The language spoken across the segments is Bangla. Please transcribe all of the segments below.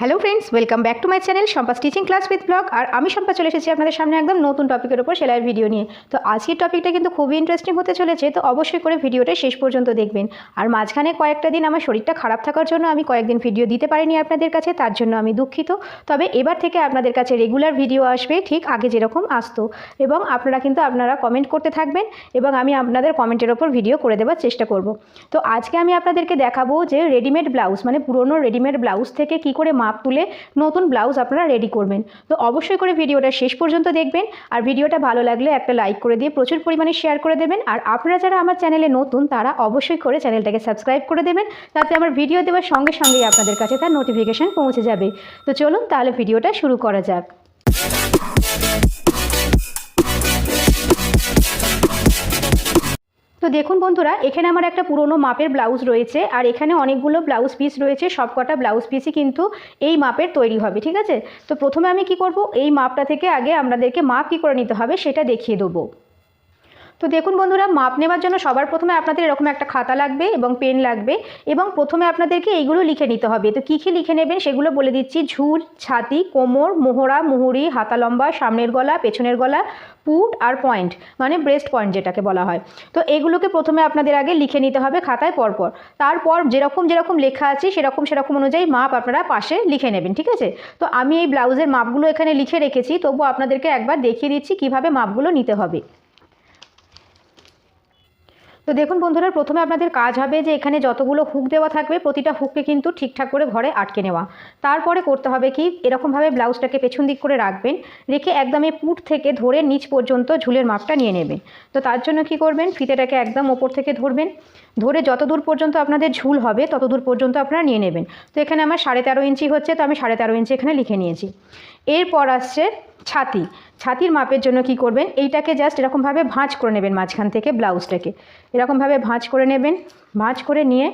Hello friends welcome back to my channel Sampa stitching class with blog আর আমি সম্পা চলে এসেছি আপনাদের সামনে একদম নতুন টপিকের উপর সেলাইয়ের ভিডিও নিয়ে। তো আজকের টপিকটা কিন্তু খুবই ইন্টারেস্টিং হতে চলেছে, তো অবশ্যই করে ভিডিওটা শেষ পর্যন্ত দেখবেন। আর মাঝখানে কয়েকটা দিন আমার শরীরটা খারাপ থাকার জন্য আমি কয়েকদিন ভিডিও দিতে পারিনি আপনাদের কাছে, তার জন্য আমি দুঃখিত। তবে এবার থেকে আপনাদের কাছে রেগুলার ভিডিও আসবে ঠিক আগে যেরকম আসতো। এবং আপনারা কিন্তু আপনারা কমেন্ট করতে থাকবেন এবং আমি আপনাদের কমেন্টের ওপর ভিডিও করে দেওয়ার চেষ্টা করব। তো আজকে আমি আপনাদেরকে দেখাবো যে রেডিমেড ব্লাউজ মানে পুরনো রেডিমেড ব্লাউজ থেকে কি করে মাপ তুলে নতুন ব্লাউজ আপনারা রেডি করবেন। তো অবশ্যই করে ভিডিওটা শেষ পর্যন্ত দেখবেন। আর ভিডিওটা ভালো লাগলে একটা লাইক করে দিয়ে প্রচুর পরিমাণে শেয়ার করে দেবেন। আর আপনারা যারা আমার চ্যানেলে নতুন, তারা অবশ্যই করে চ্যানেলটাকে সাবস্ক্রাইব করে দেবেন। তাতে আমার ভিডিও দেওয়ার সঙ্গে সঙ্গেই আপনাদের কাছে তার নোটিফিকেশান পৌঁছে যাবে। তো চলুন তাহলে ভিডিওটা শুরু করা যাক। তো দেখুন বন্ধুরা, এখানে আমার একটা পুরনো মাপের ব্লাউজ রয়েছে আর এখানে অনেকগুলো ব্লাউজ পিস রয়েছে, সবকটা ব্লাউজ পিসই কিন্তু এই মাপের তৈরি হবে, ঠিক আছে? তো প্রথমে আমি কি করব? এই মাপটা থেকে আগে আমাদেরকে মাপ কী করে নিতে হবে সেটা দেখিয়ে দেবো। তো দেখুন বন্ধুরা, মাপ নেওয়ার জন্য সবার প্রথমে আপনাদের এরকম একটা খাতা লাগবে এবং পেন লাগবে এবং প্রথমে আপনাদেরকে এইগুলো লিখে নিতে হবে। তো কী কী লিখে নেবেন সেগুলো বলে দিচ্ছি। ঝুল, ছাতি, কোমর, মোহরা, মুহুরি, হাতা লম্বা, সামনের গলা, পেছনের গলা, পুট আর পয়েন্ট মানে ব্রেস্ট পয়েন্ট যেটাকে বলা হয়। তো এগুলোকে প্রথমে আপনাদের আগে লিখে নিতে হবে খাতায় পরপর। তারপর যেরকম যেরকম লেখা আছে সেরকম সেরকম অনুযায়ী মাপ আপনারা পাশে লিখে নেবেন, ঠিক আছে? তো আমি এই ব্লাউজের মাপগুলো এখানে লিখে রেখেছি তবু আপনাদেরকে একবার দেখিয়ে দিচ্ছি কীভাবে মাপগুলো নিতে হবে। তো দেখুন বন্ধুরা, প্রথমে আপনাদের কাজ হবে যে এখানে যতগুলো হুক দেওয়া থাকবে, প্রতিটা হুককে কিন্তু ঠিকঠাক করে ঘরে আটকে নেওয়া। তারপরে করতে হবে কি, এরকমভাবে ব্লাউজটাকে পেছন দিক করে রাখবেন, রেখে একদম এই পুট থেকে ধরে নিচ পর্যন্ত ঝুলের মাপটা নিয়ে নেবেন। তো তার জন্য কি করবেন, ফিতেটাকে একদম ওপর থেকে ধরবেন, ধরে যত দূর পর্যন্ত আপনাদের ঝুল হবে তত দূর পর্যন্ত আপনারা নিয়ে নেবেন। তো এখানে আমার সাড়ে তেরো ইঞ্চি হচ্ছে, তো আমি সাড়ে তেরো ইঞ্চি এখানে লিখে নিয়েছি। এরপর আসছে ছাতি। ছাতির মাপের জন্য কি করবেন? এইটাকে জাস্ট এরকমভাবে ভাঁজ করে নেবেন মাঝখান থেকে ব্লাউজটাকে। এরকমভাবে ভাঁজ করে নেবেন। ভাঁজ করে নিয়ে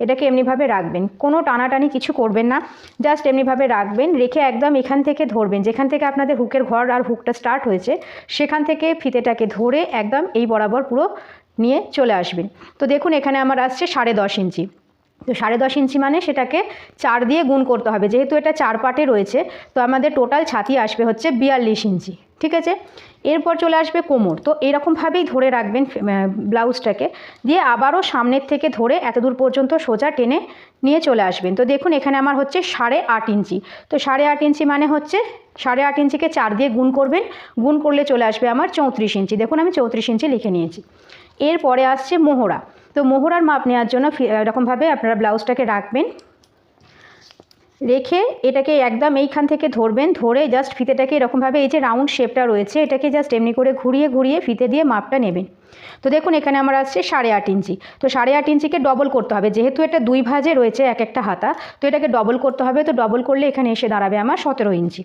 এটাকে এমনিভাবে রাখবেন। কোনো টানাটানি কিছু করবেন না। জাস্ট এমনিভাবে রাখবেন। রেখে একদম এখান থেকে ধরবেন। যেখান থেকে আপনাদের হুকের ঘর আর হুকটা স্টার্ট হয়েছে, সেখান থেকে ফিতেটাকে ধরে একদম এই বরাবর পুরো নিয়ে চলে আসবেন। তো দেখুন, এখানে আমার আসছে সাড়ে দশ ইঞ্চি। তো সাড়ে দশ ইঞ্চি মানে সেটাকে চার দিয়ে গুণ করতে হবে। যেহেতু এটা চার পাটে রয়েছে, তো আমাদের টোটাল ছাতি আসবে হচ্ছে বিয়াল্লিশ ইঞ্চি, ঠিক আছে? এরপর চলে আসবে কোমর। তো এরকমভাবেই ধরে রাখবেন ব্লাউজটাকে দিয়ে আবারও সামনের থেকে ধরে এত দূর পর্যন্ত সোজা টেনে নিয়ে চলে আসবেন। তো দেখুন, এখানে আমার হচ্ছে সাড়ে আট ইঞ্চি। তো সাড়ে আট ইঞ্চি মানে হচ্ছে সাড়ে আট ইঞ্চিকে চার দিয়ে গুণ করবেন, গুণ করলে চলে আসবে আমার চৌত্রিশ ইঞ্চি। দেখুন, আমি চৌত্রিশ ইঞ্চি লিখে নিয়েছি। এরপরে আসছে মোহরা। তো মোহরার মাপ নেওয়ার জন্য এরকমভাবে আপনারা ব্লাউজটাকে রাখবেন। রেখে এটাকে একদম এইখান থেকে ধরবেন, ধরে জাস্ট ফিতেটাকে এরকমভাবে এই যে রাউন্ড শেপটা রয়েছে, এটাকে জাস্ট এমনি করে ঘুরিয়ে ঘুরিয়ে ফিতে দিয়ে মাপটা নেবেন। তো দেখুন, এখানে আমার আসছে সাড়ে আট ইঞ্চি। তো সাড়ে আট ইঞ্চিকে ডবল করতে হবে, যেহেতু এটা দুই ভাজে রয়েছে এক একটা হাতা, তো এটাকে ডবল করতে হবে, তো ডবল করলে এখানে এসে দাঁড়াবে আমার সতেরো ইঞ্চি।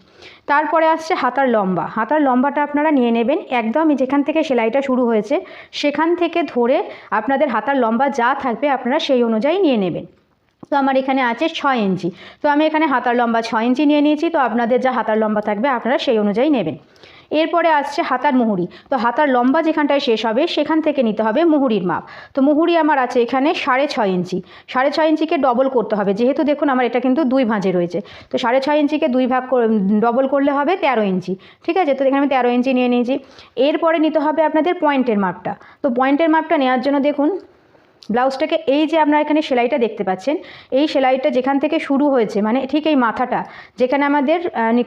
তারপরে আসছে হাতার লম্বা। হাতার লম্বাটা আপনারা নিয়ে নেবেন, একদম যেখান থেকে সেলাইটা শুরু হয়েছে, সেখান থেকে ধরে আপনাদের হাতার লম্বা যা থাকবে আপনারা সেই অনুযায়ী নিয়ে নেবেন। তো আমার এখানে আছে ছয় ইঞ্চি। তো আমি এখানে হাতার লম্বা ছয় ইঞ্চি নিয়ে নিয়েছি, তো আপনাদের যা হাতার লম্বা থাকবে আপনারা সেই অনুযায়ী নেবেন। এরপরে আসছে হাতার মুহুরি। তো হাতার লম্বা যেখানটায় শেষ হবে, সেখান থেকে নিতে হবে মুহুরির মাপ। তো মুহুরি আমার আছে এখানে সাড়ে ছয় ইঞ্চি। সাড়ে ছয় ইঞ্চিকে ডবল করতে হবে। যেহেতু দেখুন আমার এটা কিন্তু দুই ভাঁজে রয়েছে। তো সাড়ে ছয় ইঞ্চিকে দুই ভাগ ডবল করলে হবে তেরো ইঞ্চি। ঠিক আছে? তো এখানে আমি তেরো ইঞ্চি নিয়ে নিয়েছি। এরপরে নিতে হবে আপনাদের পয়েন্টের মাপটা। তো পয়েন্টের মাপটা নেওয়ার জন্য দেখুন ব্লাউজটাকে এই যে আপনারা এখানে সেলাইটা দেখতে পাচ্ছেন, এই সেলাইটা যেখান থেকে শুরু হয়েছে মানে ঠিক এই মাথাটা, যেখানে আমাদের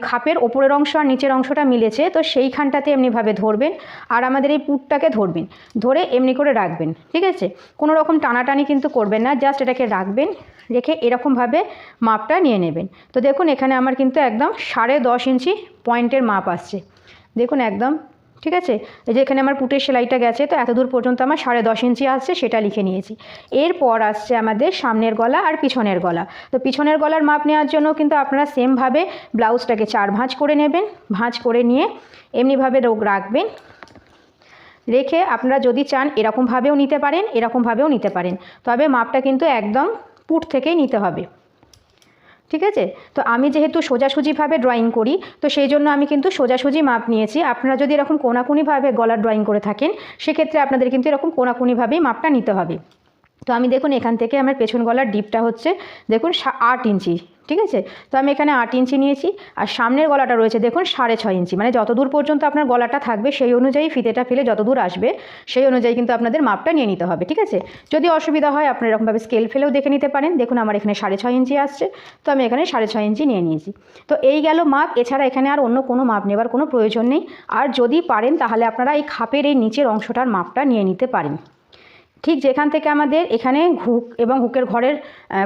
খাপের ওপরের অংশ আর নিচের অংশটা মিলেছে, তো সেইখানটাতে এমনিভাবে ধরবেন আর আমাদের এই পুটটাকে ধরবেন, ধরে এমনি করে রাখবেন, ঠিক আছে? কোনো রকম টানাটানি কিন্তু করবেন না, জাস্ট এটাকে রাখবেন, রেখে এরকমভাবে মাপটা নিয়ে নেবেন। তো দেখুন এখানে আমার কিন্তু একদম সাড়ে দশ ইঞ্চি পয়েন্টের মাপ আসছে, দেখুন একদম ঠিক আছে? এই যে এখানে আমার পুটের সেলাইটা গেছে, তো এত দূর পর্যন্ত আমার সাড়ে দশ ইঞ্চি আসছে, সেটা লিখে নিয়েছি। এরপর আসছে আমাদের সামনের গলা আর পিছনের গলা। তো পিছনের গলার মাপ নেওয়ার জন্য কিন্তু আপনারা সেমভাবে ব্লাউজটাকে চার ভাঁজ করে নেবেন, ভাঁজ করে নিয়ে এমনিভাবে রোগ রাখবেন। রেখে আপনারা যদি চান এরকমভাবেও নিতে পারেন, এরকমভাবেও নিতে পারেন। তবে মাপটা কিন্তু একদম পুট থেকেই নিতে হবে। ঠিক আছে? তো আমি যেহেতু সোজাসুজিভাবে ড্রয়িং করি, তো সেই জন্য আমি কিন্তু সোজাসুজি মাপ নিয়েছি। আপনারা যদি এরকম কোনাকুনিভাবে গলার ড্রয়িং করে থাকেন, সেক্ষেত্রে আপনাদের কিন্তু এরকম কোনাকুনিভাবেই মাপটা নিতে হবে। তো আমি দেখুন এখান থেকে আমার পেছন গলার ডিপটা হচ্ছে দেখুন আট ইঞ্চি, ঠিক আছে? তো আমি এখানে আট ইঞ্চি নিয়েছি আর সামনের গলাটা রয়েছে দেখুন সাড়ে ছয় ইঞ্চি মানে যত দূর পর্যন্ত আপনার গলাটা থাকবে সেই অনুযায়ী ফিতেটা ফেলে যত দূর আসবে সেই অনুযায়ী কিন্তু আপনাদের মাপটা নিয়ে নিতে হবে, ঠিক আছে? যদি অসুবিধা হয় আপনারা এরকমভাবে স্কেল ফেলেও দেখে নিতে পারেন। দেখুন আমার এখানে সাড়ে ছয় ইঞ্চি আসছে, তো আমি এখানে সাড়ে ছয় ইঞ্চি নিয়ে নিয়েছি। তো এই গেল মাপ, এছাড়া এখানে আর অন্য কোনো মাপ নেবার কোনো প্রয়োজন নেই। আর যদি পারেন তাহলে আপনারা এই খাপের এই নিচের অংশটার মাপটা নিয়ে নিতে পারেন। ঠিক যেখান থেকে আমাদের এখানে হুক এবং হুকের ঘরের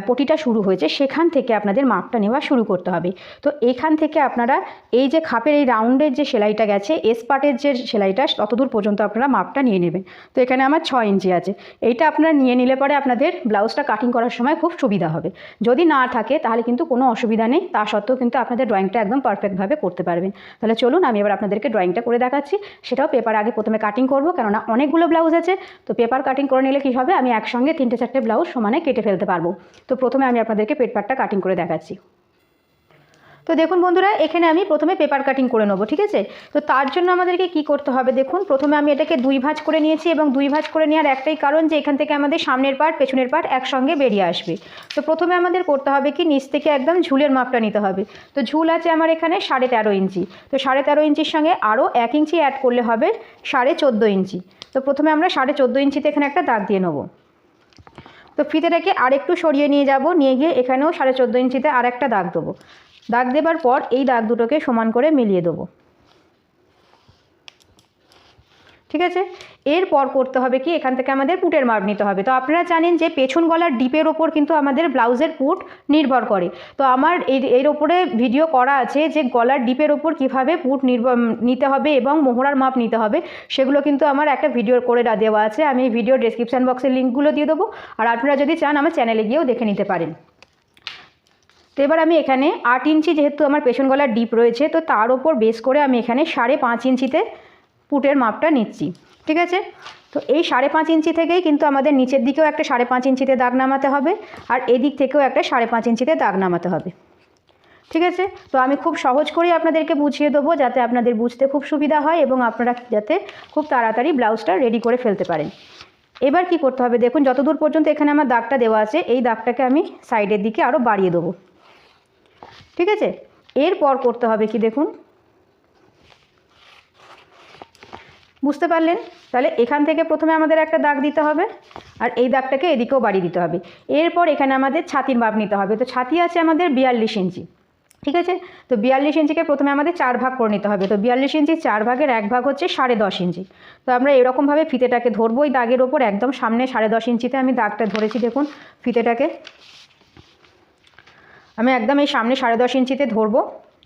পটিটা শুরু হয়েছে, সেখান থেকে আপনাদের মাপটা নেওয়া শুরু করতে হবে। তো এখান থেকে আপনারা এই যে খাপের এই রাউন্ডের যে সেলাইটা গেছে এস পার্টের যে সেলাইটা, ততদূর পর্যন্ত আপনারা মাপটা নিয়ে নেবেন। তো এখানে আমার ছ ইঞ্চি আছে। এইটা আপনারা নিয়ে নিলে পরে আপনাদের ব্লাউজটা কাটিং করার সময় খুব সুবিধা হবে। যদি না থাকে, তাহলে কিন্তু কোনো অসুবিধা নেই, তা সত্ত্বেও কিন্তু আপনাদের ড্রয়িংটা একদম পারফেক্টভাবে করতে পারবেন। তাহলে চলুন, আমি এবার আপনাদেরকে ড্রয়িংটা করে দেখাচ্ছি। সেটাও পেপার আগে প্রথমে কাটিং করব, কেননা অনেকগুলো ব্লাউজ আছে। তো পেপার কাটিং করে নিলে কী হবে? আমি একসঙ্গে তিনটে চারটে ব্লাউজ সমানে কেটে ফেলতে পারব। তো প্রথমে আমি আপনাদেরকে পেপারটা কাটিং করে দেখাচ্ছি। তো দেখুন বন্ধুরা, এখানে আমি প্রথমে পেপার কাটিং করে নেব, ঠিক আছে? তো তার জন্য আমাদেরকে কি করতে হবে দেখুন, প্রথমে আমি এটাকে দুই ভাঁজ করে নিয়েছি এবং দুই ভাঁজ করে নেওয়ার একটাই কারণ যে এখান থেকে আমাদের সামনের পার্ট পেছনের পার্ট একসঙ্গে বেরিয়ে আসবে। তো প্রথমে আমাদের করতে হবে কি, নিচ থেকে একদম ঝুলের মাপটা নিতে হবে। তো ঝুল আছে আমার এখানে সাড়ে তেরো ইঞ্চি। তো সাড়ে তেরো ইঞ্চির সঙ্গে আরও এক ইঞ্চি অ্যাড করলে হবে সাড়ে চোদ্দ ইঞ্চি। তো প্রথমে আমরা সাড়ে চোদ্দ ইঞ্চিতে এখানে একটা দাগ দিয়ে নেব। তো ফিতেটাকে আরেকটু সরিয়ে নিয়ে যাব। নিয়ে গিয়ে এখানেও সাড়ে চোদ্দ ইঞ্চিতে আর একটা দাগ দেবো। দাগ দেবার পর এই দাগ দুটোকে সমান করে মিলিয়ে দেবো। ঠিক আছে? এরপর করতে হবে কি? এখান থেকে আমাদের পুটের মাপ নিতে হবে। তো আপনারা জানেন যে পেছন গলার ডিপের ওপর কিন্তু আমাদের ব্লাউজের পুট নির্ভর করে। তো আমার এই, এর ওপরে ভিডিও করা আছে যে গলার ডিপের ওপর কীভাবে পুট নির্ভর নিতে হবে এবং মোহরার মাপ নিতে হবে। সেগুলো কিন্তু আমার একটা ভিডিও করে দেওয়া আছে। আমি ভিডিও ডেসক্রিপশান বক্সের লিঙ্কগুলো দিয়ে দেবো। আর আপনারা যদি চান, আমার চ্যানেলে গিয়েও দেখে নিতে পারেন। তো এবার আমি এখানে আট ইঞ্চি যেহেতু আমার পেছন গলার ডিপ রয়েছে, তো তার ওপর বেস করে আমি এখানে সাড়ে পাঁচ ইঞ্চিতে পুটের মাপটা নিচ্ছি, ঠিক আছে? তো এই সাড়ে পাঁচ ইঞ্চি থেকেই কিন্তু আমাদের নিচের দিকেও একটা সাড়ে পাঁচ ইঞ্চিতে দাগ নামাতে হবে আর এদিক থেকেও একটা সাড়ে পাঁচ ইঞ্চিতে দাগ নামাতে হবে, ঠিক আছে? তো আমি খুব সহজ করেই আপনাদেরকে বুঝিয়ে দেবো যাতে আপনাদের বুঝতে খুব সুবিধা হয় এবং আপনারা যাতে খুব তাড়াতাড়ি ব্লাউজটা রেডি করে ফেলতে পারেন। এবার কি করতে হবে দেখুন, যতদূর পর্যন্ত এখানে আমার দাগটা দেওয়া আছে, এই দাগটাকে আমি সাইডের দিকে আরও বাড়িয়ে দেবো, ঠিক আছে? এরপর করতে হবে কি দেখুন বুঝতে পারলেন? তাহলে এখান থেকে প্রথমে আমাদের একটা দাগ দিতে হবে, আর এই দাগটাকে এদিকেও বাড়িয়ে দিতে হবে। এরপর এখানে আমাদের ছাতির মাপ নিতে হবে। তো ছাতি আছে আমাদের বিয়াল্লিশ ইঞ্চি, ঠিক আছে? তো বিয়াল্লিশ ইঞ্চিকে প্রথমে আমাদের চার ভাগ করে নিতে হবে। তো বিয়াল্লিশ ইঞ্চি চার ভাগের এক ভাগ হচ্ছে সাড়ে দশ ইঞ্চি। তো আমরা এরকমভাবে ফিতেটাকে ধরবো ওই দাগের ওপর, একদম সামনে সাড়ে দশ ইঞ্চিতে আমি দাগটা ধরেছি, দেখুন ফিতেটাকে। আমি একদম এই সামনে সাড়ে দশ ইঞ্চিতে ধরবো।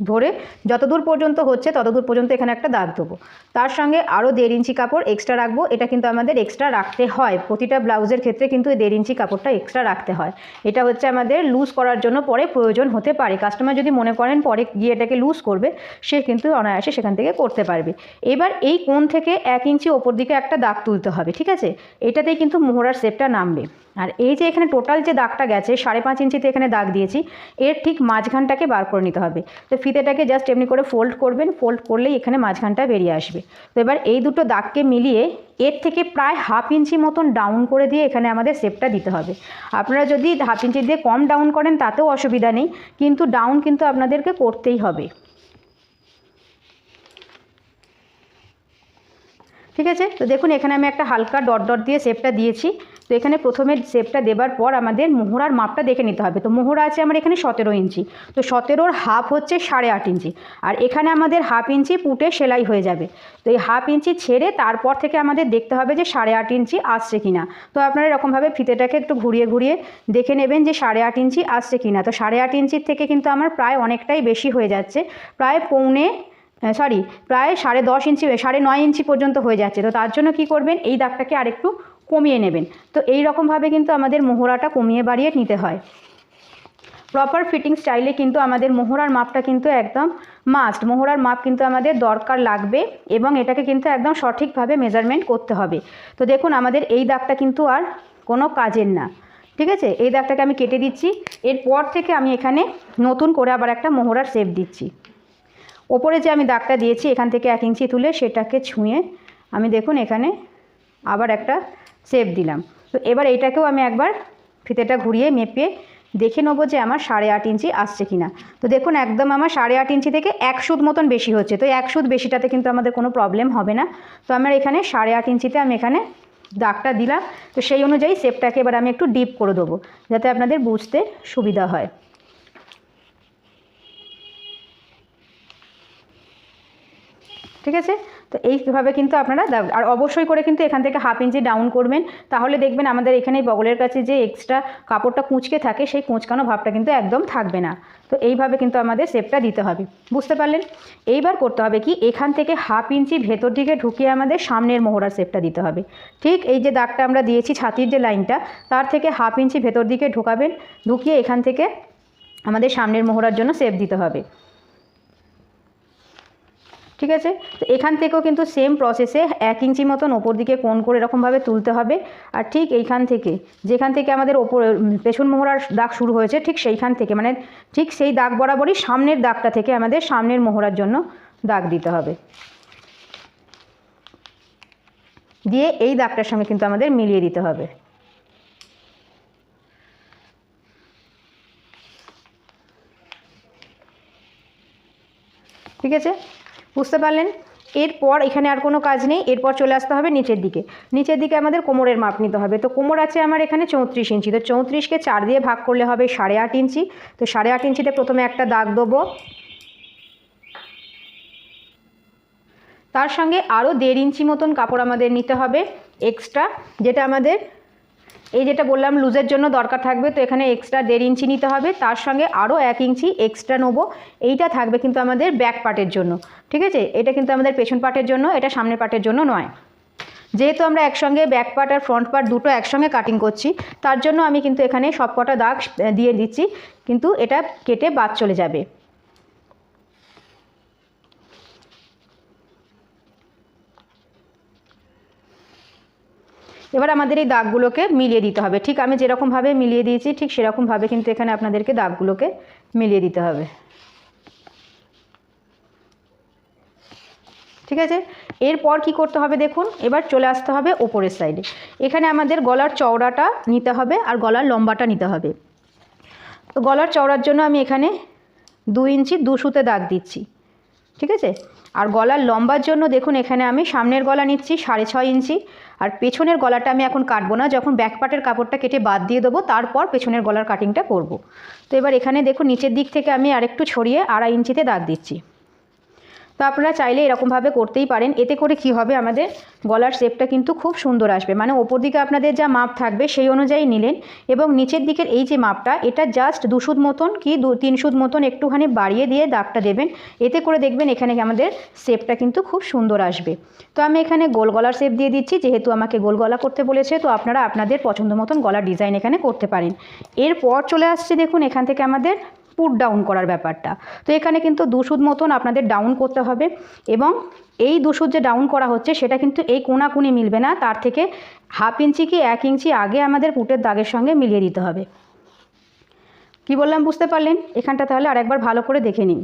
ধরে যতদূর পর্যন্ত হচ্ছে ততদূর পর্যন্ত এখানে একটা দাগ দেবো। তার সঙ্গে আরও দেড় ইঞ্চি কাপড় এক্সট্রা রাখব। এটা কিন্তু আমাদের এক্সট্রা রাখতে হয়। প্রতিটা ব্লাউজের ক্ষেত্রে কিন্তু এই দেড় ইঞ্চি কাপড়টা এক্সট্রা রাখতে হয়। এটা হচ্ছে আমাদের লুজ করার জন্য পরে প্রয়োজন হতে পারে। কাস্টমার যদি মনে করেন পরে গিয়ে এটাকে লুজ করবে, সে কিন্তু অনায়াসে সেখান থেকে করতে পারবে। এবার এই কোণ থেকে এক ইঞ্চি ওপর দিকে একটা দাগ তুলতে হবে, ঠিক আছে? এটাতেই কিন্তু মোহরার শেপটা নামবে। আর এই যে এখানে টোটাল যে দাগটা গেছে, সাড়ে পাঁচ ইঞ্চিতে এখানে দাগ দিয়েছি, এর ঠিক মাঝখানটাকে বার করে নিতে হবে। তো ফিতেটাকে জাস্ট এমনি করে ফোল্ড করবেন ফোল্ড করলেই এখানে মাঝখানটা বেরিয়ে আসবে। তো এবার এই দুটো দাগকে মিলিয়ে এর থেকে প্রায় হাফ ইঞ্চি মতন ডাউন করে দিয়ে এখানে আমাদের শেপটা দিতে হবে। আপনারা যদি হাফ ইঞ্চি দিয়ে কম ডাউন করেন, তাতেও অসুবিধা নেই, কিন্তু ডাউন কিন্তু আপনাদেরকে করতেই হবে। ঠিক আছে? তো দেখুন, এখানে আমি একটা হালকা ডট ডট দিয়ে শেপটা দিয়েছি। তো এখানে প্রথমে শেপটা দেবার পর আমাদের মোহরার মাপটা দেখে নিতে হবে। তো মোহরা আছে আমার এখানে সতেরো ইঞ্চি। তো সতেরোর হাফ হচ্ছে সাড়ে আট ইঞ্চি। আর এখানে আমাদের হাফ ইঞ্চি পুটে সেলাই হয়ে যাবে। তো এই হাফ ইঞ্চি ছেড়ে তারপর থেকে আমাদের দেখতে হবে যে সাড়ে আট ইঞ্চি আসছে কিনা। তো আপনারা এরকমভাবে ফিতেটাকে একটু ঘুরিয়ে ঘুরিয়ে দেখে নেবেন যে সাড়ে আট ইঞ্চি আসছে কিনা। তো সাড়ে আট ইঞ্চির থেকে কিন্তু আমার প্রায় অনেকটাই বেশি হয়ে যাচ্ছে। প্রায় পৌনে সরি প্রায় সাড়ে দশ ইঞ্চি, সাড়ে নয় ইঞ্চি পর্যন্ত হয়ে যাচ্ছে। তো তার জন্য কি করবেন? এই দাগটাকে আরেকটু কমিয়ে নেবেন। তো এই রকমভাবে কিন্তু আমাদের মোহরাটা কমিয়ে বাড়িয়ে নিতে হয়। প্রপার ফিটিং স্টাইলে কিন্তু আমাদের মোহরার মাপটা কিন্তু একদম মাস্ট মোহরার মাপ কিন্তু আমাদের দরকার লাগবে এবং এটাকে কিন্তু একদম সঠিকভাবে মেজারমেন্ট করতে হবে। তো দেখুন, আমাদের এই দাগটা কিন্তু আর কোনো কাজের না। ঠিক আছে? এই দাগটাকে আমি কেটে দিচ্ছি। এরপর থেকে আমি এখানে নতুন করে আবার একটা মোহরার শেপ দিচ্ছি। ওপরে যে আমি দাগটা দিয়েছি, এখান থেকে এক ইঞ্চি তুলে সেটাকে ছুঁয়ে আমি দেখুন, এখানে আবার একটা শেপ দিলাম। তো এবার এইটাকেও আমি একবার ফিতেটা ঘুরিয়ে মেপে দেখে নেব যে আমার সাড়ে আট ইঞ্চি আসছে কি না তো দেখুন, একদম আমার সাড়ে আট ইঞ্চি থেকে এক সুদ মতন বেশি হচ্ছে। তো এক সুদ বেশিটাতে কিন্তু আমাদের কোনো প্রবলেম হবে না। তো আমার এখানে সাড়ে আট ইঞ্চিতে আমি এখানে দাগটা দিলাম। তো সেই অনুযায়ী শেপটাকে এবার আমি একটু ডিপ করে দেবো, যাতে আপনাদের বুঝতে সুবিধা হয়। ঠিক আছে? তো এইভাবে কিন্তু আপনারা আর অবশ্যই করে কিন্তু এখান থেকে হাফ ইঞ্চি ডাউন করবেন। তাহলে দেখবেন আমাদের এখানে বগলের কাছে যে এক্সট্রা কাপড়টা কুঁচকে থাকে, সেই কুঁচকানো ভাবটা কিন্তু একদম থাকবে না। তো এইভাবে কিন্তু আমাদের শেপটা দিতে হবে। বুঝতে পারলেন? এইবার করতে হবে কি? এখান থেকে হাফ ইঞ্চি ভেতর দিকে ঢুকিয়ে আমাদের সামনের মোহরার শেপটা দিতে হবে। ঠিক এই যে দাগটা আমরা দিয়েছি ছাতির যে লাইনটা তার থেকে হাফ ইঞ্চি ভেতর দিকে ঢোকাবেন। ঢুকিয়ে এখান থেকে আমাদের সামনের মোহরার জন্য শেপ দিতে হবে। ঠিক আছে? তো এখান থেকেও কিন্তু সেম প্রসেসে এক ইঞ্চি মতন ওপর দিকে কোণ করে এরকমভাবে তুলতে হবে। আর ঠিক এইখান থেকে, যেখান থেকে আমাদের ওপর পেছন মোহরার দাগ শুরু হয়েছে, ঠিক সেইখান থেকে মানে ঠিক সেই দাগ বরাবরই সামনের দাগটা থেকে আমাদের সামনের মোহরার জন্য দাগ দিতে হবে। দিয়ে এই দাগটার সঙ্গে কিন্তু আমাদের মিলিয়ে দিতে হবে। ঠিক আছে? বুঝতে পারলেন? এরপর এখানে আর কোনো কাজ নেই, এরপর চলে আসতে হবে নিচের দিকে। নিচের দিকে আমাদের কোমরের মাপ নিতে হবে। তো কোমর আছে আমার এখানে চৌত্রিশ ইঞ্চি। তো চৌত্রিশকে চার দিয়ে ভাগ করলে হবে সাড়ে আট ইঞ্চি। তো সাড়ে আট ইঞ্চিতে প্রথমে একটা দাগ দেবো। তার সঙ্গে আরও দেড় ইঞ্চি মতন কাপড় আমাদের নিতে হবে এক্সট্রা, যেটা আমাদের এই যেটা বললাম লুজের জন্য দরকার থাকবে, তো এখানে এক্সট্রা দেড় ইঞ্চি নিতে হবে। তার সঙ্গে আরও এক ইঞ্চি এক্সট্রা নেব। এইটা থাকবে কিন্তু আমাদের ব্যাক পার্টের জন্য। ঠিক আছে? এটা কিন্তু আমাদের পেছন পার্টের জন্য, এটা সামনের পার্টের জন্য নয়। যেহেতু আমরা একসঙ্গে ব্যাক পার্ট আর ফ্রন্ট পার্ট দুটো একসঙ্গে কাটিং করছি, তার জন্য আমি কিন্তু এখানে সব কটা দাগ দিয়ে দিচ্ছি। কিন্তু এটা কেটে বাদ চলে যাবে। এবার আমাদের এই দাগগুলোকে মিলিয়ে দিতে হবে। ঠিক আমি যেরকমভাবে মিলিয়ে দিয়েছি, ঠিক সেরকমভাবে কিন্তু এখানে আপনাদেরকে দাগগুলোকে মিলিয়ে দিতে হবে। ঠিক আছে? এরপর কি করতে হবে দেখুন, এবার চলে আসতে হবে ওপরের সাইডে এখানে আমাদের গলার চওড়াটা নিতে হবে আর গলার লম্বাটা নিতে হবে। তো গলার চওড়ার জন্য আমি এখানে দু ইঞ্চি দু সুতে দাগ দিচ্ছি। ঠিক আছে? আর গলার লম্বার জন্য দেখুন এখানে আমি সামনের গলা নিচ্ছি সাড়ে ছয় ইঞ্চি, আর পেছনের গলাটা আমি এখন কাটবো না, যখন ব্যাকপাটের কাপড়টা কেটে বাদ দিয়ে দেবো, তারপর পেছনের গলার কাটিংটা করব। তো এবার এখানে দেখুন, নিচের দিক থেকে আমি আরেকটু ছড়িয়ে আড়াই ইঞ্চিতে দাগ দিচ্ছি। তো আপনারা চাইলে এরকমভাবে করতেই পারেন। এতে করে কি হবে? আমাদের গলার শেপটা কিন্তু খুব সুন্দর আসবে। মানে ওপর দিকে আপনাদের যা মাপ থাকবে সেই অনুযায়ী নিলেন এবং নিচের দিকের এই যে মাপটা, এটা জাস্ট দুশুদ মতন কি দু, তিন সুদ মতন একটুখানি বাড়িয়ে দিয়ে দাগটা দেবেন। এতে করে দেখবেন এখানে আমাদের শেপটা কিন্তু খুব সুন্দর আসবে। তো আমি এখানে গোল গলার শেপ দিয়ে দিচ্ছি, যেহেতু আমাকে গোল গলা করতে বলেছে, তো আপনারা আপনাদের পছন্দ মতন গলার ডিজাইন এখানে করতে পারেন। এরপর চলে আসছে দেখুন, এখান থেকে আমাদের পুট ডাউন করার ব্যাপারটা। তো এখানে কিন্তু দুশুদ মতন আপনাদের ডাউন করতে হবে এবং এই দুশুদ যে ডাউন করা হচ্ছে সেটা কিন্তু এই কোনাকুনি মিলবে না, তার থেকে হাফ ইঞ্চি কি এক ইঞ্চি আগে আমাদের পুটের দাগের সঙ্গে মিলিয়ে দিতে হবে। কি বললাম বুঝতে পারলেন? এখানটা তাহলে আরেকবার ভালো করে দেখে নিন।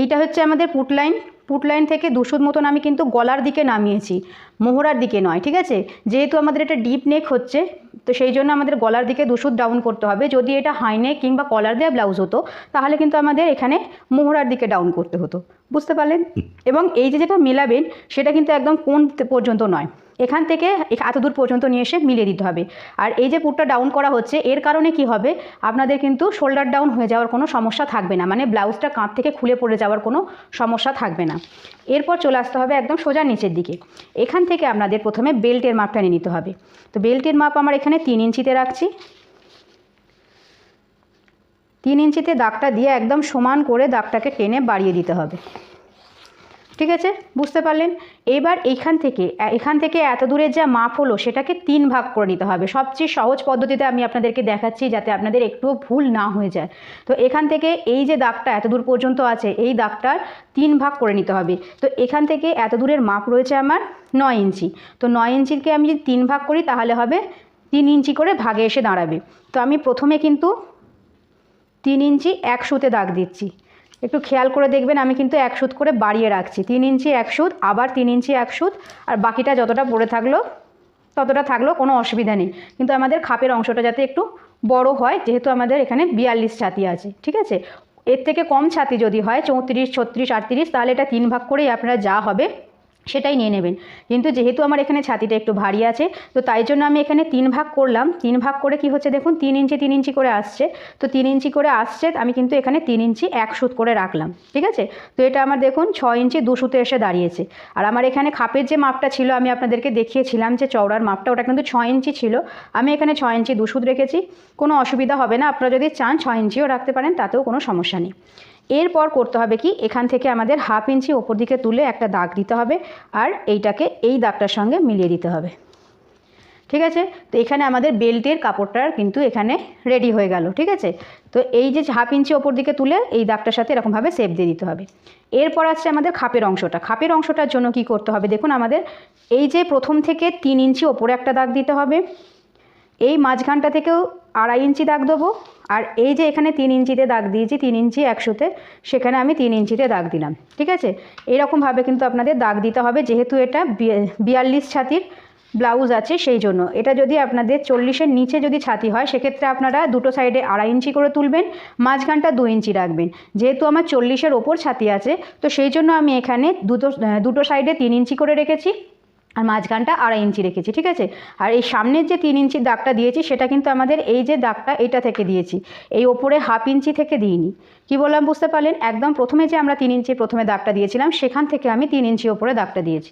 এইটা হচ্ছে আমাদের পুট লাইন পুট লাইন থেকে দুশুদ মতন আমি কিন্তু গলার দিকে নামিয়েছি। মোহরার দিকে নয় ঠিক আছে? যেহেতু আমাদের এটা ডিপ নেক হচ্ছে তো সেই জন্য আমাদের গলার দিকে দুশুদ ডাউন করতে হবে। যদি এটা হাই নেক কিংবা কলার দেওয়া ব্লাউজ হতো তাহলে কিন্তু আমাদের এখানে মোহরার দিকে ডাউন করতে হতো। বুঝতে পারলেন? এবং এই যে যেটা মেলাবেন সেটা কিন্তু একদম কোন পর্যন্ত নয়। এখান থেকে এত দূর পর্যন্ত নিয়ে এসে মিলিয়ে দিতে হবে। আর এই যে পুটটা ডাউন করা হচ্ছে, এর কারণে কি হবে? আপনাদের কিন্তু শোল্ডার ডাউন হয়ে যাওয়ার কোনো সমস্যা থাকবে না। মানে ব্লাউজটা কাঁধ থেকে খুলে পড়ে যাওয়ার কোনো সমস্যা থাকবে না। এরপর চলে আসতে হবে একদম সোজা নিচের দিকে। এখান থেকে আপনাদের প্রথমে বেল্টের মাপটা নিয়ে নিতে হবে। তো বেল্টের মাপ আমার এখানে তিন ইঞ্চিতে রাখছি। তিন ইঞ্চিতে দাগটা দিয়ে একদম সমান করে দাগটাকে টেনে বাড়িয়ে দিতে হবে। ঠিক আছে? বুঝতে পারলেন? এবার এইখান থেকে, এখান থেকে এত দূরের যা মাপ হলো, সেটাকে তিন ভাগ করে নিতে হবে। সবচেয়ে সহজ পদ্ধতিতে আমি আপনাদেরকে দেখাচ্ছি যাতে আপনাদের একটুও ভুল না হয়ে যায়। তো এখান থেকে এই যে দাগটা এত দূর পর্যন্ত আছে, এই দাগটার তিন ভাগ করে নিতে হবে। তো এখান থেকে এত দূরের মাপ রয়েছে আমার নয় ইঞ্চি। তো নয় ইঞ্চিকে আমি যদি তিন ভাগ করি, তাহলে হবে তিন ইঞ্চি করে ভাগে এসে দাঁড়াবে। তো আমি প্রথমে কিন্তু তিন ইঞ্চি এক সুতে দাগ দিচ্ছি। একটু খেয়াল করে দেখবেন, আমি কিন্তু এক সুত করে বাড়িয়ে রাখছি। তিন ইঞ্চি এক সুত, আবার তিন ইঞ্চি এক সুত, আর বাকিটা যতটা পড়ে থাকল, ততটা থাকল, কোনো অসুবিধা নেই। কিন্তু আমাদের খাপের অংশটা যাতে একটু বড় হয়, যেহেতু আমাদের এখানে বিয়াল্লিশ ছাতি আছে, ঠিক আছে? এর থেকে কম ছাতি যদি হয়, চৌত্রিশ, ছত্রিশ, আটত্রিশ, তাহলে এটা তিন ভাগ করেই আপনারা যা হবে সেটাই নিয়ে নেবেন। কিন্তু যেহেতু আমার এখানে ছাতিটা একটু ভারী আছে, তো তাই জন্য আমি এখানে তিন ভাগ করলাম। তিন ভাগ করে কি হচ্ছে দেখুন, তিন ইঞ্চি তিন ইঞ্চি করে আসছে। তো তিন ইঞ্চি করে আসছে, আমি কিন্তু এখানে তিন ইঞ্চি এক সুত করে রাখলাম, ঠিক আছে? তো এটা আমার দেখুন ছ ইঞ্চি দু সুতে এসে দাঁড়িয়েছে। আর আমার এখানে খাপের যে মাপটা ছিল, আমি আপনাদেরকে দেখিয়েছিলাম যে চওড়ার মাপটা, ওটা কিন্তু ছ ইঞ্চি ছিল। আমি এখানে ছ ইঞ্চি দু সুত রেখেছি। কোনো অসুবিধা হবে না। আপনারা যদি চান ছ ইঞ্চিও রাখতে পারেন, তাতেও কোনো সমস্যা নেই। এরপর করতে হবে কি? এখান থেকে আমাদের হাফ ইঞ্চি ওপর দিকে তুলে একটা দাগ দিতে হবে আর এইটাকে এই দাগটার সঙ্গে মিলিয়ে দিতে হবে। ঠিক আছে? তো এখানে আমাদের বেল্টের কাপড়টার কিন্তু এখানে রেডি হয়ে গেল। ঠিক আছে? তো এই যে হাফ ইঞ্চি ওপর দিকে তুলে এই দাগটার সাথে এরকমভাবে সেপ দিয়ে দিতে হবে। এরপর আসছে আমাদের খাপের অংশটা। খাপের অংশটার জন্য কি করতে হবে? দেখুন আমাদের এই যে প্রথম থেকে তিন ইঞ্চি ওপরে একটা দাগ দিতে হবে। এই মাঝখানটা থেকেও আড়াই ইঞ্চি দাগ দেবো। আর এই যে এখানে তিন ইঞ্চিতে দাগ দিয়েছি, তিন ইঞ্চি একশোতে, সেখানে আমি তিন ইঞ্চিতে দাগ দিলাম, ঠিক আছে? এরকমভাবে কিন্তু আপনাদের দাগ দিতে হবে, যেহেতু এটা বিয়া- বিয়াল্লিশ ছাতির ব্লাউজ আছে সেই জন্য। এটা যদি আপনাদের চল্লিশের নিচে যদি ছাতি হয়, সেক্ষেত্রে আপনারা দুটো সাইডে আড়াই ইঞ্চি করে তুলবেন, মাঝখানটা দু ইঞ্চি রাখবেন। যেহেতু আমার চল্লিশের ওপর ছাতি আছে, তো সেই জন্য আমি এখানে দুটো দুটো সাইডে তিন ইঞ্চি করে রেখেছি। আর মাঝখানটা আড়াই ইঞ্চি রেখেছি, ঠিক আছে? আর এই সামনের যে তিন ইঞ্চির দাগটা দিয়েছি, সেটা কিন্তু আমাদের এই যে দাগটা, এটা থেকে দিয়েছি। এই ওপরে হাফ ইঞ্চি থেকে দিইনি। কি বললাম বুঝতে পারলেন? একদম প্রথমে যে আমরা তিন ইঞ্চি প্রথমে দাগটা দিয়েছিলাম, সেখান থেকে আমি তিন ইঞ্চি ওপরে দাগটা দিয়েছি।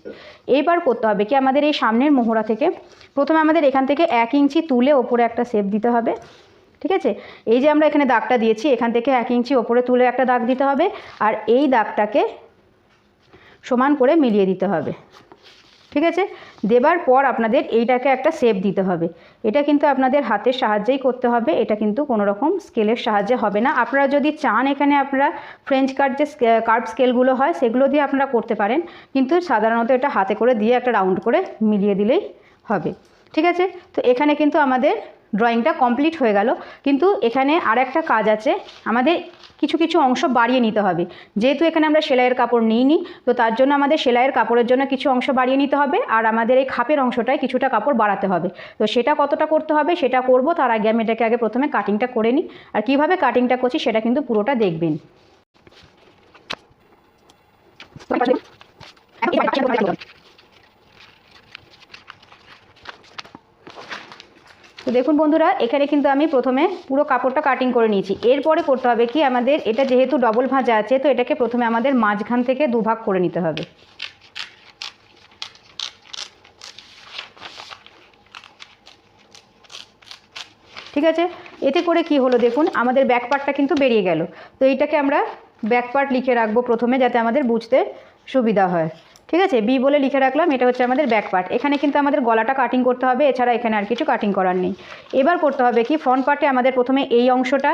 এবার করতে হবে কি, আমাদের এই সামনের মোহরা থেকে প্রথমে আমাদের এখান থেকে এক ইঞ্চি তুলে ওপরে একটা সেপ দিতে হবে, ঠিক আছে? এই যে আমরা এখানে দাগটা দিয়েছি, এখান থেকে এক ইঞ্চি ওপরে তুলে একটা দাগ দিতে হবে, আর এই দাগটাকে সমান করে মিলিয়ে দিতে হবে। ঠিক আছে? দেবার পর আপনাদের এইটাকে একটা শেপ দিতে হবে। এটা কিন্তু আপনাদের হাতের সাহায্যেই করতে হবে। এটা কিন্তু কোনো রকম স্কেলের সাহায্যে হবে না। আপনারা যদি চান এখানে আপনারা ফ্রেঞ্চ কার্ড যে কার্ভ স্কেলগুলো হয়, সেগুলো দিয়ে আপনারা করতে পারেন। কিন্তু সাধারণত এটা হাতে করে দিয়ে একটা রাউন্ড করে মিলিয়ে দিলেই হবে। ঠিক আছে? তো এখানে কিন্তু আমাদের ড্রয়িংটা কমপ্লিট হয়ে গেল। কিন্তু এখানে আর একটা কাজ আছে, আমাদের কিছু কিছু অংশ বাড়িয়ে নিতে হবে। যেহেতু এখানে আমরা সেলাইয়ের কাপড় নিইনি, তো তার জন্য আমাদের সেলাইয়ের কাপড়ের জন্য কিছু অংশ বাড়িয়ে নিতে হবে আর আমাদের এই খাপের অংশটায় কিছুটা কাপড় বাড়াতে হবে। তো সেটা কতটা করতে হবে সেটা করব, তার আগে আমি এটাকে আগে প্রথমে কাটিংটা করে নিই। আর কীভাবে কাটিংটা করছি সেটা কিন্তু পুরোটা দেখবেন। তো দেখুন বন্ধুরা, এখানে কিন্তু আমি প্রথমে পুরো কাপড়টা কাটিং করে নিয়েছি। এরপরে করতে হবে কি আমাদের, এটা যেহেতু ডবল ভাঁজা আছে, তো এটাকে প্রথমে আমাদের মাঝখান থেকে দুভাগ করে নিতে হবে। ঠিক আছে? এতে করে কি হলো দেখুন, আমাদের ব্যাক পার্টটা কিন্তু বেরিয়ে গেল। তো এইটাকে আমরা ব্যাক পার্ট লিখে রাখব প্রথমে, যাতে আমাদের বুঝতে সুবিধা হয়। ঠিক আছে? বি বলে লিখে রাখলাম, এটা হচ্ছে আমাদের ব্যাক পার্ট এখানে কিন্তু আমাদের গলাটা কাটিং করতে হবে, এছাড়া এখানে আর কিছু কাটিং করার নেই। এবার করতে হবে কি ফ্রন্ট পার্টে আমাদের প্রথমে এই অংশটা,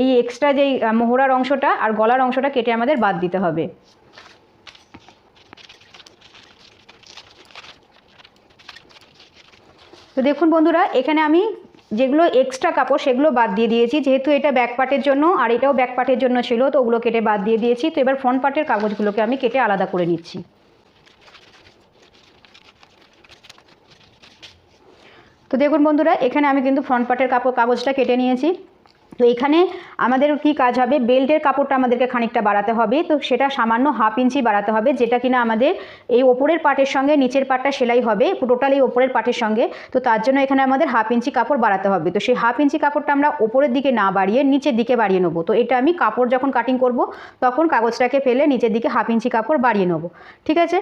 এই এক্সট্রা যেই মোহরার অংশটা আর গলার অংশটা কেটে আমাদের বাদ দিতে হবে। তো দেখুন বন্ধুরা, এখানে আমি যেগুলো এক্সট্রা কাপড় সেগুলো বাদ দিয়ে দিয়েছি, যেহেতু এটা ব্যাক পার্টের জন্য আর এটাও ব্যাক পার্টের জন্য ছিল, তো ওগুলো কেটে বাদ দিয়ে দিয়েছি। তো এবার ফ্রন্ট পার্টের কাগজগুলোকে আমি কেটে আলাদা করে নিচ্ছি। তো দেখুন বন্ধুরা, এখানে আমি কিন্তু ফ্রন্ট পার্টের কাপড়, কাগজটা কেটে নিয়েছি। তো এখানে আমাদের কি কাজ হবে? বেল্টের কাপড়টা আমাদেরকে খানিকটা বাড়াতে হবে। তো সেটা সামান্য হাফ ইঞ্চি বাড়াতে হবে, যেটা কিনা আমাদের এই ওপরের পার্টের সঙ্গে, নিচের পাটটা সেলাই হবে, টোটাল এই ওপরের পার্টের সঙ্গে। তো তার জন্য এখানে আমাদের হাফ ইঞ্চি কাপড় বাড়াতে হবে। তো সেই হাফ ইঞ্চি কাপড়টা আমরা ওপরের দিকে না বাড়িয়ে নিচের দিকে বাড়িয়ে নেব। তো এটা আমি কাপড় যখন কাটিং করব, তখন কাগজটাকে ফেলে নিচের দিকে হাফ ইঞ্চি কাপড় বাড়িয়ে নেব। ঠিক আছে?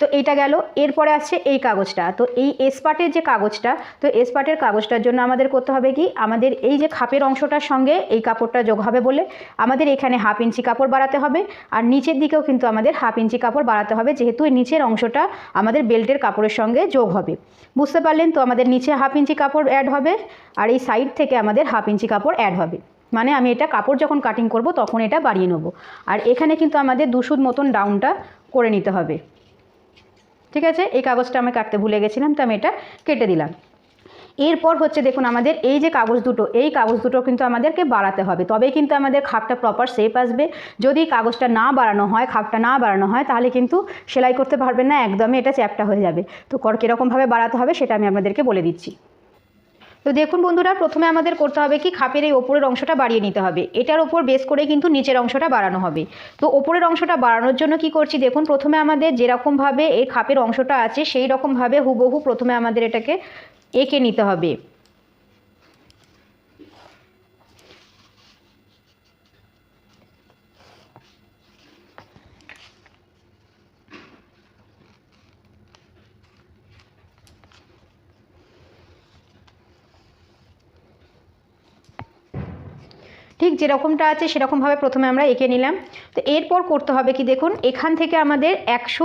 তো এইটা গেল। এরপরে আসছে এই কাগজটা। তো এই এসপাটের যে কাগজটা, তো এসপাটের কাগজটার জন্য আমাদের করতে হবে কি? আমাদের এই যে খাপের অংশটার সঙ্গে এই কাপড়টা যোগ হবে বলে আমাদের এখানে হাফ ইঞ্চি কাপড় বাড়াতে হবে। আর নিচের দিকেও কিন্তু আমাদের হাফ ইঞ্চি কাপড় বাড়াতে হবে, যেহেতু এই নিচের অংশটা আমাদের বেল্টের কাপড়ের সঙ্গে যোগ হবে। বুঝতে পারলেন? তো আমাদের নিচে হাফ ইঞ্চি কাপড় অ্যাড হবে আর এই সাইড থেকে আমাদের হাফ ইঞ্চি কাপড় অ্যাড হবে। মানে আমি এটা কাপড় যখন কাটিং করব তখন এটা বাড়িয়ে নেব। আর এখানে কিন্তু আমাদের দুশুদ মতন ডাউনটা করে নিতে হবে। ঠিক আছে? এই কাগজটা আমি কাটতে ভুলে গেছিলাম, তো আমি এটা কেটে দিলাম। এরপর হচ্ছে দেখুন, আমাদের এই যে কাগজ দুটো, এই কাগজ দুটো কিন্তু আমাদেরকে বাড়াতে হবে। তবেই কিন্তু আমাদের খাপটা প্রপার শেপ আসবে। যদি কাগজটা না বাড়ানো হয়, খাপটা না বাড়ানো হয়, তাহলে কিন্তু সেলাই করতে পারবেন না, একদমই এটা চ্যাপটা হয়ে যাবে। তো কর কীরকমভাবে বাড়াতে হবে, সেটা আমি আপনাদেরকে বলে দিচ্ছি। তো দেখুন বন্ধুরা, প্রথমে আমাদের করতে হবে কি, খাপের এই ওপরের অংশটা বাড়িয়ে নিতে হবে। এটার ওপর বেস করে কিন্তু নিচের অংশটা বাড়ানো হবে। তো ওপরের অংশটা বাড়ানোর জন্য কি করছি, দেখুন প্রথমে আমাদের যেরকমভাবে এই খাপের অংশটা আছে সেই রকমভাবে হুবহু প্রথমে আমাদের এটাকে এঁকে নিতে হবে। ঠিক যেরকমটা আছে সেরকমভাবে প্রথমে আমরা এঁকে নিলাম। তো এরপর করতে হবে কি দেখুন, এখান থেকে আমাদের একশো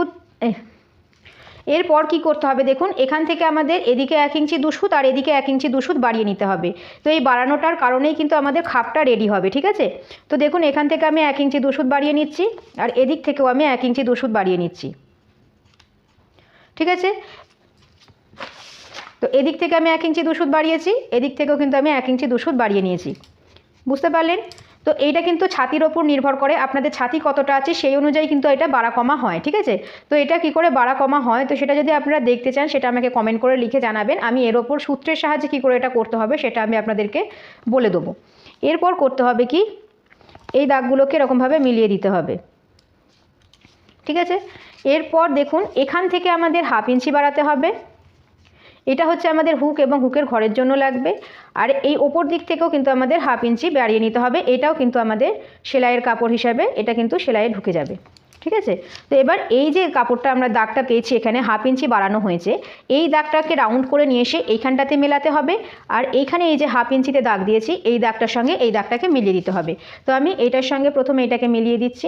এরপর কি করতে হবে দেখুন, এখান থেকে আমাদের এদিকে এক ইঞ্চি দুশুত আর এদিকে এক ইঞ্চি দুশুত বাড়িয়ে নিতে হবে। তো এই বাড়ানোটার কারণেই কিন্তু আমাদের খাপটা রেডি হবে, ঠিক আছে? তো দেখুন, এখান থেকে আমি এক ইঞ্চি দুশুত বাড়িয়ে নিচ্ছি আর এদিক থেকেও আমি এক ইঞ্চি দুশুত বাড়িয়ে নিচ্ছি। ঠিক আছে? তো এদিক থেকে আমি এক ইঞ্চি দুশুত বাড়িয়েছি, এদিক থেকেও কিন্তু আমি এক ইঞ্চি দুশুত বাড়িয়ে নিয়েছি। বুঝতে পারলেন? তো এইটা কিন্তু ছাতির ওপর নির্ভর করে আপনাদের ছাতি কতটা আছে, সেই অনুযায়ী কিন্তু এটা বাড়া কমা হয়, ঠিক আছে? তো এটা কি করে বাড়া কমা হয়? তো সেটা যদি আপনারা দেখতে চান, সেটা আমাকে কমেন্ট করে লিখে জানাবেন। আমি এর ওপর সূত্রের সাহায্যে কী করে এটা করতে হবে, সেটা আমি আপনাদেরকে বলে দেবো। এরপর করতে হবে কি? এই দাগগুলোকে এরকমভাবে মিলিয়ে দিতে হবে। ঠিক আছে? এরপর দেখুন, এখান থেকে আমাদের হাফ ইঞ্চি বাড়াতে হবে। এটা হচ্ছে আমাদের হুক এবং হুকের ঘরের জন্য লাগবে। আর এই ওপর দিক থেকেও কিন্তু আমাদের হাফ ইঞ্চি বাড়িয়ে নিতে হবে। এটাও কিন্তু আমাদের সেলাইয়ের কাপড় হিসাবে এটা কিন্তু সেলাইয়ে ঢুকে যাবে। ঠিক আছে? তো এবার এই যে কাপড়টা আমরা দাগটা পেয়েছি এখানে হাফ ইঞ্চি বাড়ানো হয়েছে, এই দাগটাকে রাউন্ড করে নিয়ে এসে এইখানটাতে মেলাতে হবে। আর এইখানে এই যে হাফ ইঞ্চিতে দাগ দিয়েছি, এই দাগটার সঙ্গে এই দাগটাকে মিলিয়ে দিতে হবে। তো আমি এটার সঙ্গে প্রথমে এটাকে মিলিয়ে দিচ্ছি।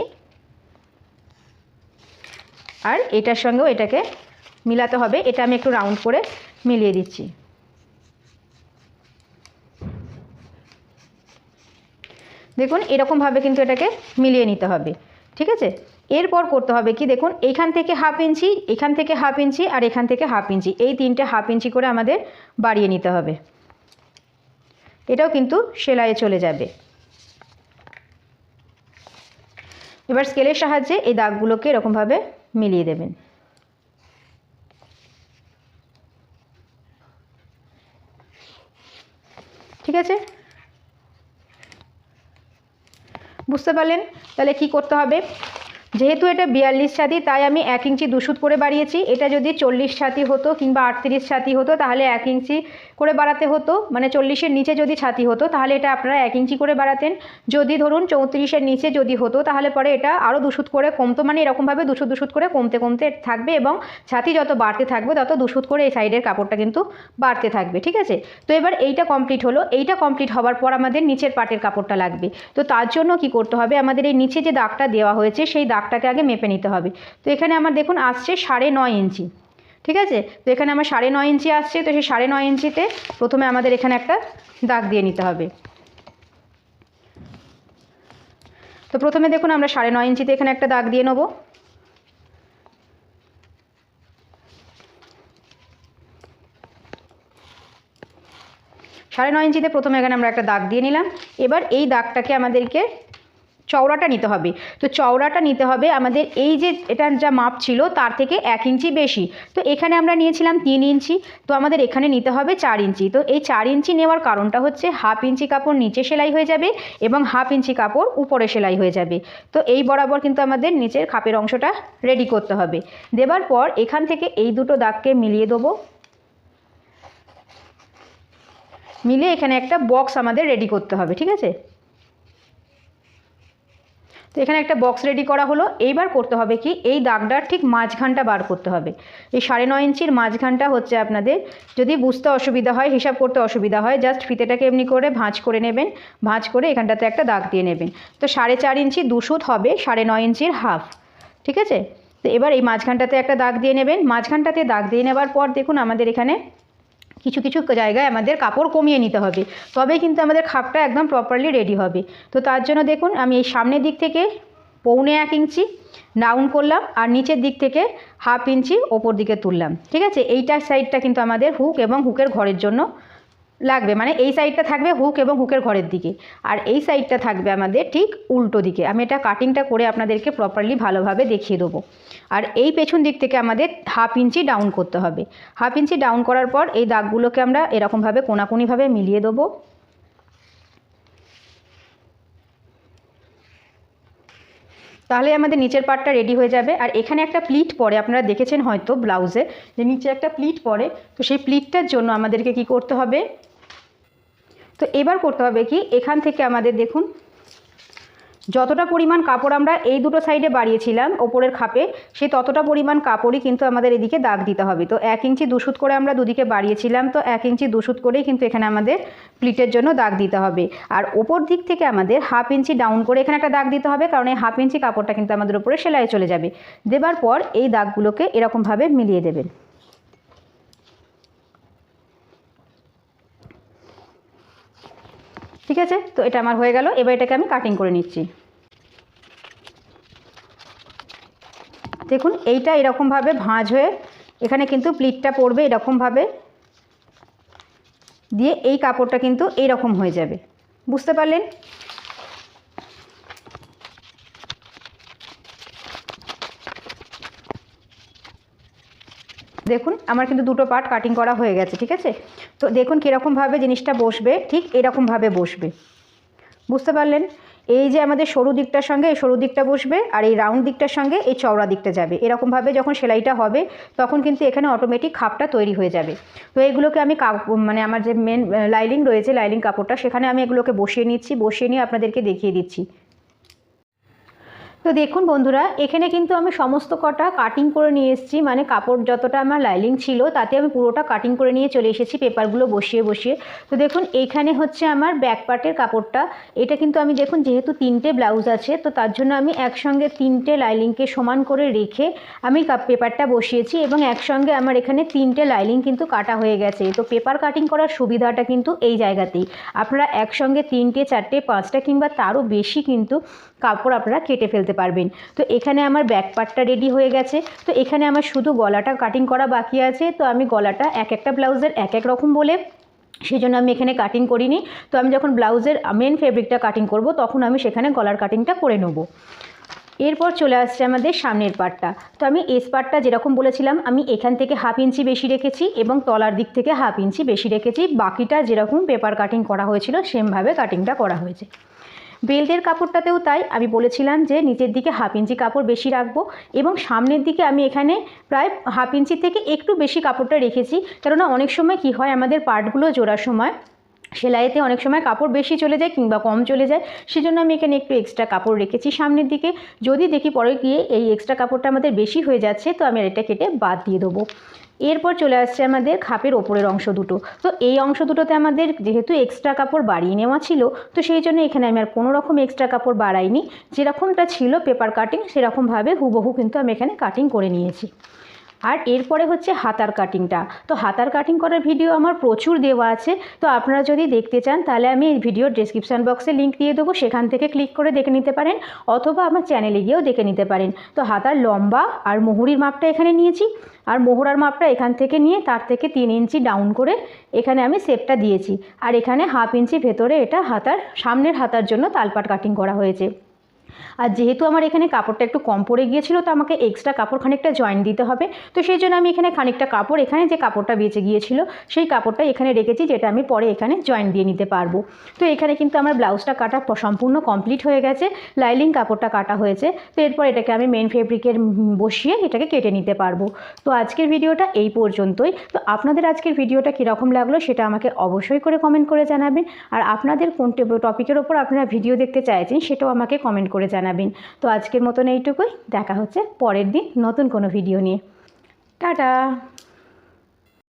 আর এটার সঙ্গেও এটাকে মিলাতে হবে, এটা আমি একটু রাউন্ড করে মিলিয়ে দিচ্ছি। দেখুন এরকমভাবে কিন্তু এটাকে মিলিয়ে নিতে হবে, ঠিক আছে? এরপর করতে হবে কি, দেখুন এইখান থেকে হাফ ইঞ্চি এখান থেকে হাফ ইঞ্চি আর এখান থেকে হাফ ইঞ্চি এই তিনটে হাফ ইঞ্চি করে আমাদের বাড়িয়ে নিতে হবে। এটাও কিন্তু সেলাইয়ে চলে যাবে। এবার স্কেলের সাহায্যে এই দাগগুলোকে এরকমভাবে মিলিয়ে দেবেন। ঠিক আছে? বুঝতে পারলেন? তাহলে কি করতে হবে? যেহেতু এটা বিয়াল্লিশ ছাতি, তাই আমি এক ইঞ্চি দুশুত করে বাড়িয়েছি। এটা যদি চল্লিশ ছাতি হতো কিংবা আটত্রিশ ছাতি হতো, তাহলে এক ইঞ্চি করে বাড়াতে হতো মানে চল্লিশের নিচে যদি ছাতি হতো, তাহলে এটা আপনারা এক ইঞ্চি করে বাড়াতেন। যদি ধরুন চৌত্রিশের নিচে যদি হতো, তাহলে পরে এটা আরও দুশুত করে কমতো মানে এরকমভাবে দুশুত দুশুত করে কমতে কমতে থাকবে এবং ছাতি যত বাড়তে থাকবে, তত দুশুত করে এই সাইডের কাপড়টা কিন্তু বাড়তে থাকবে, ঠিক আছে? তো এবার এইটা কমপ্লিট হলো। এইটা কমপ্লিট হওয়ার পর আমাদের নিচের পাটের কাপড়টা লাগবে। তো তার জন্য কি করতে হবে? আমাদের এই নিচে যে দাগটা দেওয়া হয়েছে, সেই দাগটাকে আগে মেপে নিতে হবে। তো এখানে আমার দেখুন, আসছে সাড়ে নয় ইঞ্চি। ঠিক আছে? তো এখানে আমার সাড়ে নয় ইঞ্চি আসছে, তো সেই সাড়ে নয় ইঞ্চিতে প্রথমে আমাদের এখানে একটা দাগ দিয়ে নিতে হবে। তো প্রথমে দেখুন আমরা সাড়ে নয় ইঞ্চিতে এখানে একটা দাগ দিয়ে নেব। সাড়ে নয় ইঞ্চিতে প্রথমে এখানে আমরা একটা দাগ দিয়ে নিলাম। এবার এই দাগটাকে আমাদেরকে চওড়াটা নিতে হবে। তো চওড়াটা নিতে হবে আমাদের এই যে এটার যা মাপ ছিল তার থেকে এক ইঞ্চি বেশি। তো এখানে আমরা নিয়েছিলাম তিন ইঞ্চি। তো আমাদের এখানে নিতে হবে চার ইঞ্চি। তো এই চার ইঞ্চি নেওয়ার কারণটা হচ্ছে হাফ ইঞ্চি কাপড় নিচে সেলাই হয়ে যাবে এবং হাফ ইঞ্চি কাপড় উপরে সেলাই হয়ে যাবে। তো এই বরাবর কিন্তু আমাদের নিচের খাপের অংশটা রেডি করতে হবে। দেবার পর এখান থেকে এই দুটো দাগকে মিলিয়ে দেবো। মিলে এখানে একটা বক্স আমাদের রেডি করতে হবে, ঠিক আছে? তো এখানে একটা বক্স রেডি করা হলো। এইবার করতে হবে কি, এই দাগটার ঠিক মাঝখানটা বার করতে হবে। এই সাড়ে নয় ইঞ্চির মাঝখানটা হচ্ছে আপনাদের, যদি বুঝতে অসুবিধা হয়, হিসাব করতে অসুবিধা হয় জাস্ট ফিতেটাকে এমনি করে ভাঁজ করে নেবেন। ভাঁজ করে এখানটাতে একটা দাগ দিয়ে নেবেন। তো সাড়ে চার ইঞ্চি দুশুত হবে, সাড়ে নয় ইঞ্চির হাফ ঠিক আছে? তো এবার এই মাঝখানটাতে একটা দাগ দিয়ে নেবেন। মাঝখানটাতে দাগ দিয়ে নেবার পর দেখুন আমাদের এখানে কিছু কিছু জায়গায় আমাদের কাপড় কমিয়ে নিতে হবে। তবেই কিন্তু আমাদের খাপটা একদম প্রপারলি রেডি হবে। তো তার জন্য দেখুন, আমি এই সামনের দিক থেকে পৌনে এক ইঞ্চি ডাউন করলাম আর নিচের দিক থেকে হাফ ইঞ্চি ওপর দিকে তুললাম। ঠিক আছে? এইটার সাইডটা কিন্তু আমাদের হুক এবং হুকের ঘরের জন্য লাগবে মানে এই সাইডটা থাকবে হুক এবং হুকের ঘরের দিকে। আর এই সাইডটা থাকবে আমাদের ঠিক উল্টো দিকে। আমি এটা কাটিংটা করে আপনাদেরকে প্রপারলি ভালোভাবে দেখিয়ে দেবো। আর এই পেছন দিক থেকে আমাদের হাফ ইঞ্চি ডাউন করতে হবে। হাফ ইঞ্চি ডাউন করার পর এই দাগগুলোকে আমরা এরকমভাবে কোনাকুনিভাবে মিলিয়ে দেবো। তাহলে আমাদের নিচের পার্টটা রেডি হয়ে যাবে। আর এখানে একটা প্লিট পরে, আপনারা দেখেছেন হয়তো ব্লাউজে যে নিচে একটা প্লিট পরে। তো সেই প্লিটটার জন্য আমাদেরকে কি করতে হবে? তো এবার করতে হবে কি? এখান থেকে আমাদের দেখুন, যতটা পরিমাণ কাপড় আমরা এই দুটো সাইডে বাড়িয়েছিলাম, ওপরের খাপে সেই ততটা পরিমাণ কাপড়ই কিন্তু আমাদের এদিকে দাগ দিতে হবে। তো এক ইঞ্চি দুশুত করে আমরা দুদিকে বাড়িয়েছিলাম, তো এক ইঞ্চি দুশুত করেই কিন্তু এখানে আমাদের প্লিটের জন্য দাগ দিতে হবে। আর ওপর দিক থেকে আমাদের হাফ ইঞ্চি ডাউন করে এখানে একটা দাগ দিতে হবে, কারণ এই হাফ ইঞ্চি কাপড়টা কিন্তু আমাদের উপরে সেলাই চলে যাবে। দেবার পর এই দাগগুলোকে এরকমভাবে মিলিয়ে দেবেন। ঠিক আছে? তো এটা আমার হয়ে গেল। এবার এটাকে আমি কাটিং করে নিচ্ছি। দেখুন, এইটা এরকমভাবে ভাঁজ হয়ে এখানে কিন্তু প্লিটটা পড়বে এরকমভাবে। দিয়ে এই কাপড়টা কিন্তু এইরকম হয়ে যাবে। বুঝতে পারলেন? দেখুন, আমার কিন্তু দুটো পার্ট কাটিং করা হয়ে গেছে, ঠিক আছে? তো দেখুন কীরকমভাবে জিনিসটা বসবে, ঠিক এরকমভাবে বসবে। বুঝতে পারলেন? এই যে আমাদের সরু দিকটার সঙ্গে এই সরু দিকটা বসবে আর এই রাউন্ড দিকটার সঙ্গে এই চওড়া দিকটা যাবে। এরকমভাবে যখন সেলাইটা হবে, তখন কিন্তু এখানে অটোমেটিক খাপটা তৈরি হয়ে যাবে। তো এগুলোকে আমি মানে আমার যে মেন লাইলিং রয়েছে লাইলিং কাপড়টা, সেখানে আমি এগুলোকে বসিয়ে নিচ্ছি, বসিয়ে নিয়ে আপনাদেরকে দেখিয়ে দিচ্ছি। তো দেখুন বন্ধুরা, এখানে কিন্তু আমি সমস্ত কটা কাটিং করে নিয়ে এসেছি। মানে কাপড় যতটা আমার লাইলিং ছিল, তাতে আমি পুরোটা কাটিং করে নিয়ে চলে এসেছি, পেপারগুলো বসিয়ে বসিয়ে। তো দেখুন এইখানে হচ্ছে আমার ব্যাক পার্টের কাপড়টা। এটা কিন্তু আমি দেখুন, যেহেতু তিনটে ব্লাউজ আছে, তো তার জন্য আমি একসঙ্গে তিনটে লাইলিংকে সমান করে রেখে আমি পেপারটা বসিয়েছি এবং একসঙ্গে আমার এখানে তিনটে লাইলিং কিন্তু কাটা হয়ে গেছে। তো পেপার কাটিং করার সুবিধাটা কিন্তু এই জায়গাতেই। আপনারা একসঙ্গে তিনটে, চারটে, পাঁচটা কিংবা তারও বেশি কিন্তু কাপড় আপনারা কেটে ফেলতে পারবেন। তো এখানে আমার ব্যাক পার্টটা রেডি হয়ে গেছে। তো এখানে আমার শুধু গলাটা কাটিং করা বাকি আছে। তো আমি গলাটা এক একটা ব্লাউজের এক এক রকম বলে সেই জন্য আমি এখানে কাটিং করিনি। তো আমি যখন ব্লাউজের মেন ফেব্রিকটা কাটিং করব, তখন আমি সেখানে গলার কাটিংটা করে নেব। এরপর চলে আসছে আমাদের সামনের পার্টটা তো আমি এস পার্টটা যেরকম বলেছিলাম, আমি এখান থেকে হাফ ইঞ্চি বেশি রেখেছি এবং তলার দিক থেকে হাফ ইঞ্চি বেশি রেখেছি। বাকিটা যেরকম পেপার কাটিং করা হয়েছিল সেমভাবে কাটিংটা করা হয়েছে। বেল্টের কাপড়টাতেও তাই। আমি বলেছিলাম যে নিচের দিকে হাফ ইঞ্চি কাপড় বেশি রাখব এবং সামনের দিকে আমি এখানে প্রায় হাফ ইঞ্চি থেকে একটু বেশি কাপড়টা রেখেছি। কেননা অনেক সময় কি হয় আমাদের পার্টগুলো জোড়ার সময় সেলাইতে অনেক সময় কাপড় বেশি চলে যায় কিংবা কম চলে যায়। সেজন্য আমি এখানে একটু এক্সট্রা কাপড় রেখেছি সামনের দিকে। যদি দেখি পরে গিয়ে এই এক্সট্রা কাপড়টা আমাদের বেশি হয়ে যাচ্ছে, তো আমি এটা কেটে বাদ দিয়ে দেবো। এরপর চলে আসছে আমাদের খাপের ওপরের অংশ দুটো। তো এই অংশ দুটোতে আমাদের যেহেতু এক্সট্রা কাপড় বাড়িয়ে নেওয়া ছিল, তো সেই জন্য এখানে আমি আর কোনো রকম এক্সট্রা কাপড় বাড়াইনি। যেরকমটা ছিল পেপার কাটিং সেরকমভাবে হুবহু কিন্তু আমি এখানে কাটিং করে নিয়েছি। আর এরপরে হচ্ছে হাতার কাটিংটা তো হাতার কাটিং করার ভিডিও আমার প্রচুর দেওয়া আছে। তো আপনারা যদি দেখতে চান, তাহলে আমি এই ভিডিওর ডিসক্রিপশান বক্সে লিঙ্ক দিয়ে দেবো। সেখান থেকে ক্লিক করে দেখে নিতে পারেন, অথবা আমার চ্যানেলে গিয়েও দেখে নিতে পারেন। তো হাতার লম্বা আর মোহরির মাপটা এখানে নিয়েছি। আর মোহরার মাপটা এখান থেকে নিয়ে তার থেকে তিন ইঞ্চি ডাউন করে এখানে আমি সেপটা দিয়েছি। আর এখানে হাফ ইঞ্চি ভেতরে এটা হাতার, সামনের হাতার জন্য তালপাট কাটিং করা হয়েছে। আর যেহেতু আমার এখানে কাপড়টা একটু কম পড়ে গিয়েছিল, তো আমাকে এক্সট্রা কাপড় খানিকটা জয়েন দিতে হবে। তো সেই জন্য আমি এখানে খানিকটা কাপড়, এখানে যে কাপড়টা বেঁচে গিয়েছিল, সেই কাপড়টা এখানে রেখেছি, যেটা আমি পরে এখানে জয়েন দিয়ে নিতে পারব। তো এখানে কিন্তু আমার ব্লাউজটা কাটা সম্পূর্ণ কমপ্লিট হয়ে গেছে লাইলিং কাপড়টা কাটা হয়েছে। তো এরপর এটাকে আমি মেন ফেব্রিকের বসিয়ে এটাকে কেটে নিতে পারব। তো আজকের ভিডিওটা এই পর্যন্তই। তো আপনাদের আজকের ভিডিওটা কীরকম লাগল সেটা আমাকে অবশ্যই করে কমেন্ট করে জানাবেন। আর আপনাদের কোন টপিকের ওপর আপনারা ভিডিও দেখতে চাইছেন সেটাও আমাকে কমেন্ট করে জানাবেন। তো আজকের মতন এইটুকুই। দেখা হচ্ছে পরের দিন নতুন কোনো ভিডিও নিয়ে। টাটা!